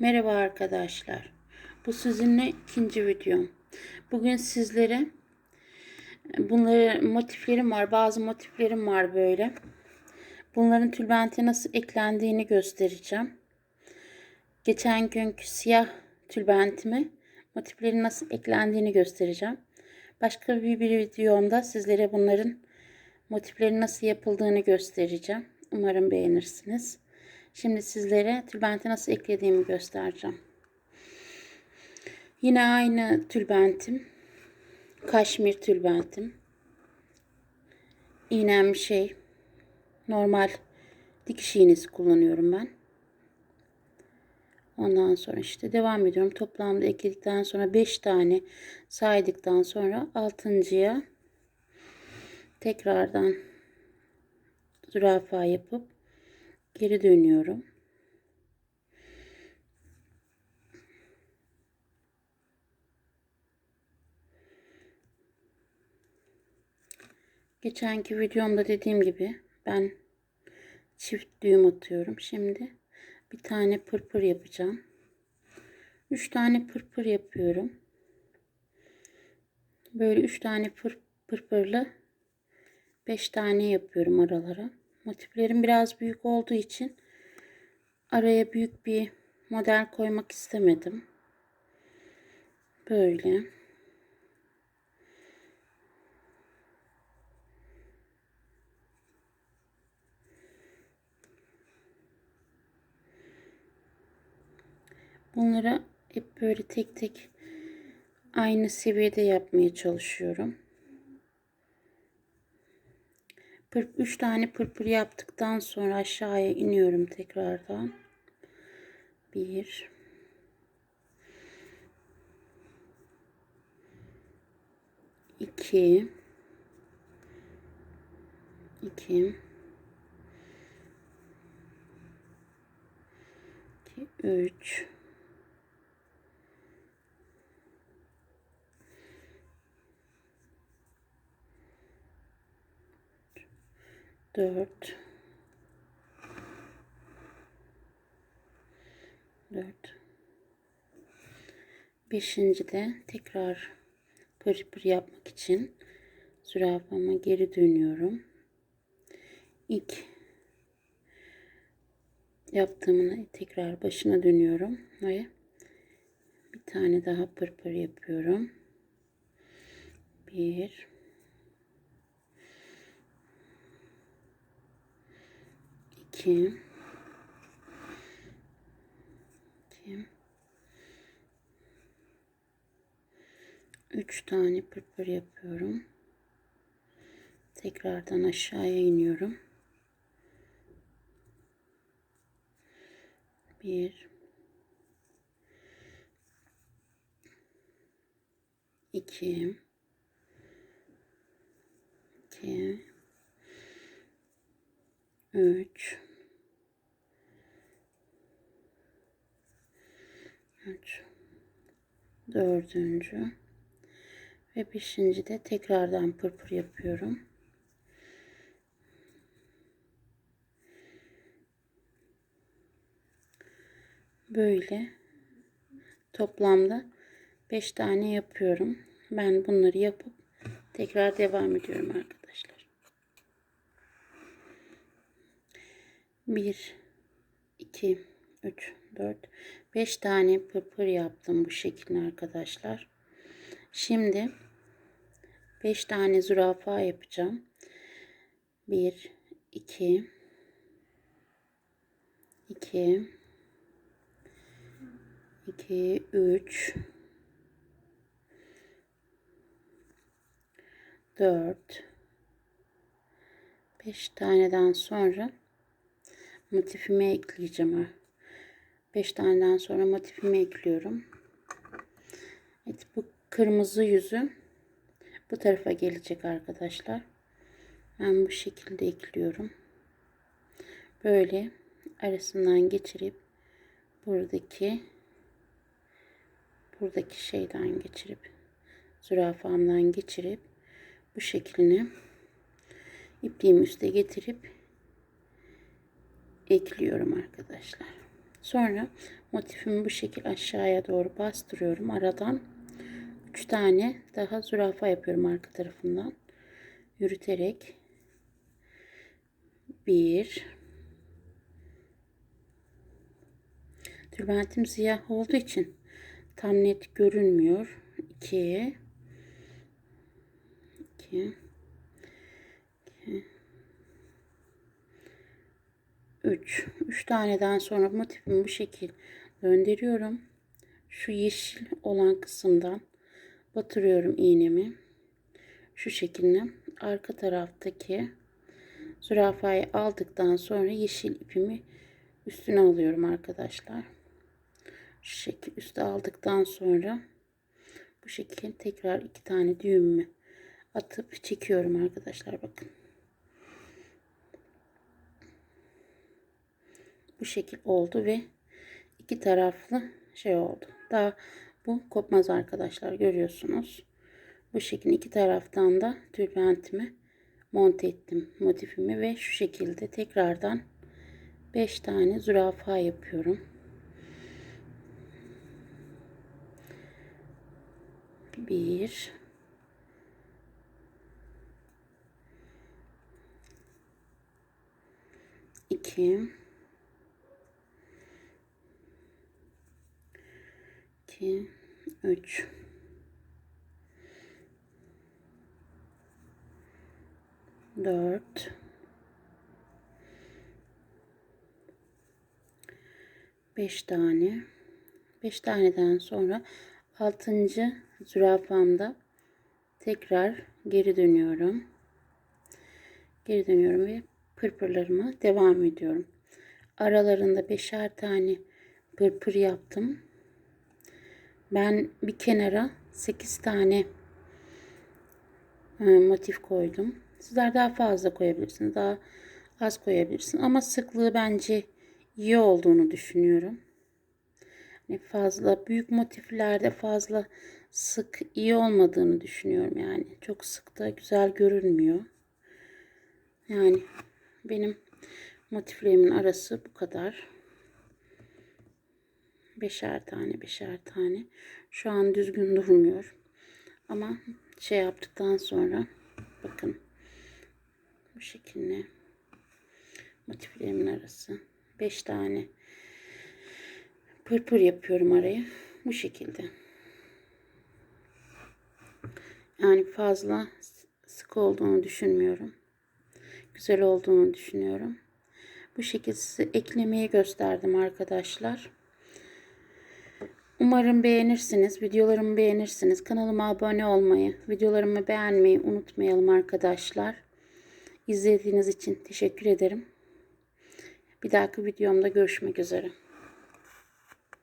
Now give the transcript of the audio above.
Merhaba arkadaşlar. Bu sizinle ikinci videom. Bugün sizlere bunları motiflerim var. Bazı motiflerim var böyle. Bunların tülbente nasıl eklendiğini göstereceğim. Geçen günkü siyah tülbentime motiflerin nasıl eklendiğini göstereceğim. Başka bir, bir videomda sizlere bunların motiflerin nasıl yapıldığını göstereceğim. Umarım beğenirsiniz. Şimdi sizlere tülbenti nasıl eklediğimi göstereceğim. Yine aynı tülbentim. Kaşmir tülbentim. İğnem şey normal dikiş iğnesi kullanıyorum ben. Ondan sonra işte devam ediyorum. Toplamda ekledikten sonra 5 tane saydıktan sonra 6.ya tekrardan zürafa yapıp geri dönüyorum. Geçenki videomda dediğim gibi ben çift düğüm atıyorum. Şimdi bir tane pırpır yapacağım. 3 tane pırpır yapıyorum. Böyle 3 tane pır, pırpırla 5 tane yapıyorum aralara. Motiflerim biraz büyük olduğu için araya büyük bir model koymak istemedim. Böyle. Bunları hep böyle tek tek aynı seviyede yapmaya çalışıyorum. 3 tane pırpır yaptıktan sonra aşağıya iniyorum tekrardan. 1 2 2 3 4 4 5. de tekrar pırpır yapmak için zürafama geri dönüyorum. İlk yaptığımın tekrar başına dönüyorum ve bir tane daha pırpır yapıyorum. 1 Kim? Kim? Üç tane pırpır yapıyorum. Tekrardan aşağıya iniyorum. Bir. İki. İki. Üç. Dördüncü ve beşinci de tekrardan pırpır yapıyorum. Böyle toplamda 5 tane yapıyorum. Ben bunları yapıp tekrar devam ediyorum arkadaşlar. 1 2 3 4 5 tane pırpır yaptım bu şekilde arkadaşlar. Şimdi 5 tane zürafa yapacağım. 1 2 2 2 3 4 5 taneden sonra motifimi ekleyeceğim. 5 taneden sonra motifimi ekliyorum. Evet bu kırmızı yüzü bu tarafa gelecek arkadaşlar. Ben bu şekilde ekliyorum. Böyle arasından geçirip buradaki buradaki şeyden geçirip zürafamdan geçirip bu şeklini ipliğimi üste getirip ekliyorum arkadaşlar. Sonra motifimi bu şekil aşağıya doğru bastırıyorum. Aradan 3 tane daha zürafa yapıyorum arka tarafından. Yürüterek 1 Tülbentim siyah olduğu için tam net görünmüyor. 2 2 3 3 taneden sonra motifimi bu şekil döndürüyorum. Şu yeşil olan kısımdan batırıyorum iğnemi. Şu şekilde arka taraftaki zürafayı aldıktan sonra yeşil ipimi üstüne alıyorum arkadaşlar. Şu şekil üste aldıktan sonra bu şekil tekrar iki tane düğümümü atıp çekiyorum arkadaşlar bakın. Bu şekil oldu ve iki taraflı şey oldu. Daha bu kopmaz arkadaşlar görüyorsunuz. Bu şekilde iki taraftan da tülbentimi monte ettim motifimi ve şu şekilde tekrardan 5 tane zürafa yapıyorum. Bir, iki, iki, üç, dört, beş tane. Beş taneden sonra altıncı zürafamda tekrar geri dönüyorum. Geri dönüyorum ve pırpırlarıma devam ediyorum. Aralarında beşer tane pırpır yaptım. Ben bir kenara 8 tane e, motif koydum. Sizler daha fazla koyabilirsiniz. Daha az koyabilirsiniz. Ama sıklığı bence iyi olduğunu düşünüyorum. Yani fazla büyük motiflerde fazla sık iyi olmadığını düşünüyorum yani. Çok sık da güzel görünmüyor. Yani benim motiflerimin arası bu kadar. Beşer tane, beşer tane. Şu an düzgün durmuyor. Ama şey yaptıktan sonra bakın bu şekilde motiflerimin arası. Beş tane pırpır yapıyorum araya. Bu şekilde. Yani fazla sık olduğunu düşünmüyorum. Güzel olduğunu düşünüyorum. Bu şekilde size eklemeyi gösterdim arkadaşlar. Umarım beğenirsiniz. Videolarımı beğenirsiniz. Kanalıma abone olmayı, videolarımı beğenmeyi unutmayalım arkadaşlar. İzlediğiniz için teşekkür ederim. Bir dahaki videomda görüşmek üzere.